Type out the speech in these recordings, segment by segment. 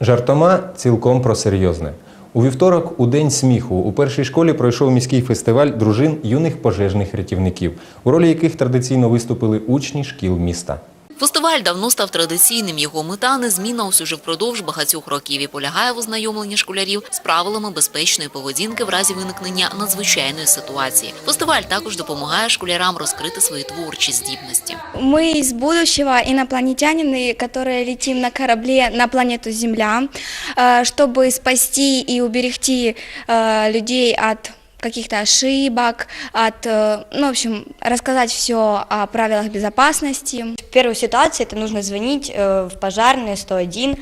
Жартома цілком про серйозне. У вівторок, у день сміху, у першій школі пройшов міський фестиваль дружин юних пожежних рятівників, у ролі яких традиційно виступили учні шкіл міста. Фестиваль давно став традиційним. Його мета незмінна ось уже впродовж багатьох років і полягає в ознайомленні школярів з правилами безпечної поведінки в разі виникнення надзвичайної ситуації. Фестиваль також допомагає школярам розкрити свої творчі здібності. Мы из будущего инопланетянины, которые летим на корабле на планету Земля, э, чтобы спасти и уберегти э, людей от каких-то ошибок, от, э, ну, в общем, рассказать все о правилах безопасности. В первой ситуации это нужно звонить э, в пожарные 101,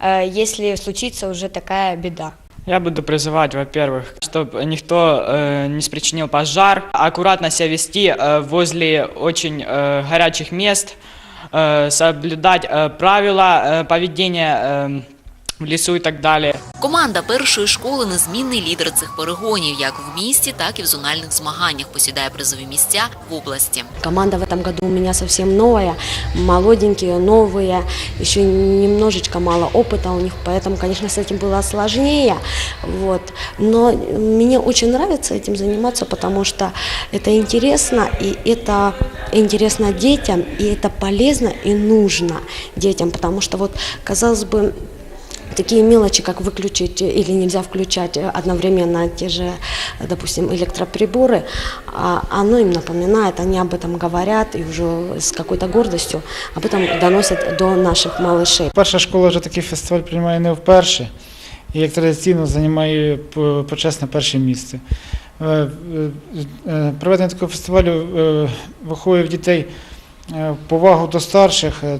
э, если случится уже такая беда. Я буду призывать, во-первых, чтобы никто э, не спричинил пожар, аккуратно себя вести э, возле очень э, горячих мест, э, соблюдать э, правила э, поведения э, в лесу и так далее. Команда першої школи незмінний лідер цих перегонів, як в місті, так і в зональних змаганнях. Посідає призові місця в області. Команда в этом году у меня совсем новая, молоденькие, новые, еще немножечко мало опыта у них, поэтому, конечно, с этим было сложнее. Вот. Но мне очень нравится этим заниматься, потому что это интересно, и это интересно детям, и это полезно и нужно детям, потому что вот, казалось бы, такие мелочи, как выключить или нельзя включать одновременно те же, допустим, электроприборы, а оно им напоминает, они об этом говорят и уже с какой-то гордостью об этом доносят до наших малышей. Перша школа вже такий фестиваль приймає не вперше, і як традиційно займає по- почесне перше місце. Е, е, е, Проведення такого фестивалю е, виховує в дітей е, повагу до старших е,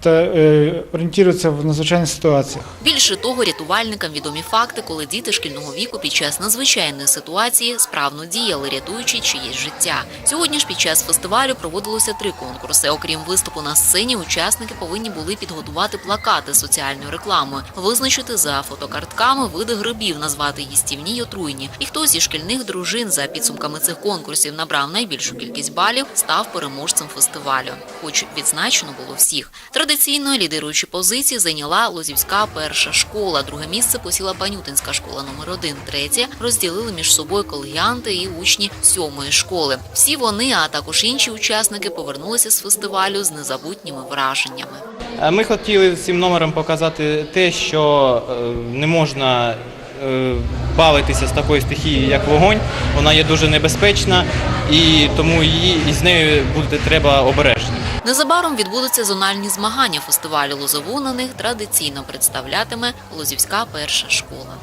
та е, орієнтується в надзвичайних ситуаціях. Більше того, рятувальникам відомі факти, коли діти шкільного віку під час надзвичайної ситуації справно діяли, рятуючи чиєсь життя. Сьогодні ж під час фестивалю проводилося три конкурси. Окрім виступу на сцені, учасники повинні були підготувати плакати з соціальною рекламою, визначити за фотокартками види грибів, назвати їстівні й отруйні. І хто зі шкільних дружин за підсумками цих конкурсів набрав найбільшу кількість балів, став переможцем фестивалю. Хоч відзначено було всіх. Традиційно лідируючі позиції зайняла Лозівська перша школа. Друге місце посіла Панютинська школа номер 1 Третє розділили між собою колегіанти і учні сьомої школи. Всі вони, а також інші учасники, повернулися з фестивалю з незабутніми враженнями. Е, Ми хотіли цим номером показати те, що е, не можна е, бавитися з такою стихією, як вогонь. Вона є дуже небезпечна і тому її із нею бути треба обережним. Незабаром відбудуться зональні змагання фестивалю Лозову. На них традиційно представлятиме Лозівська перша школа.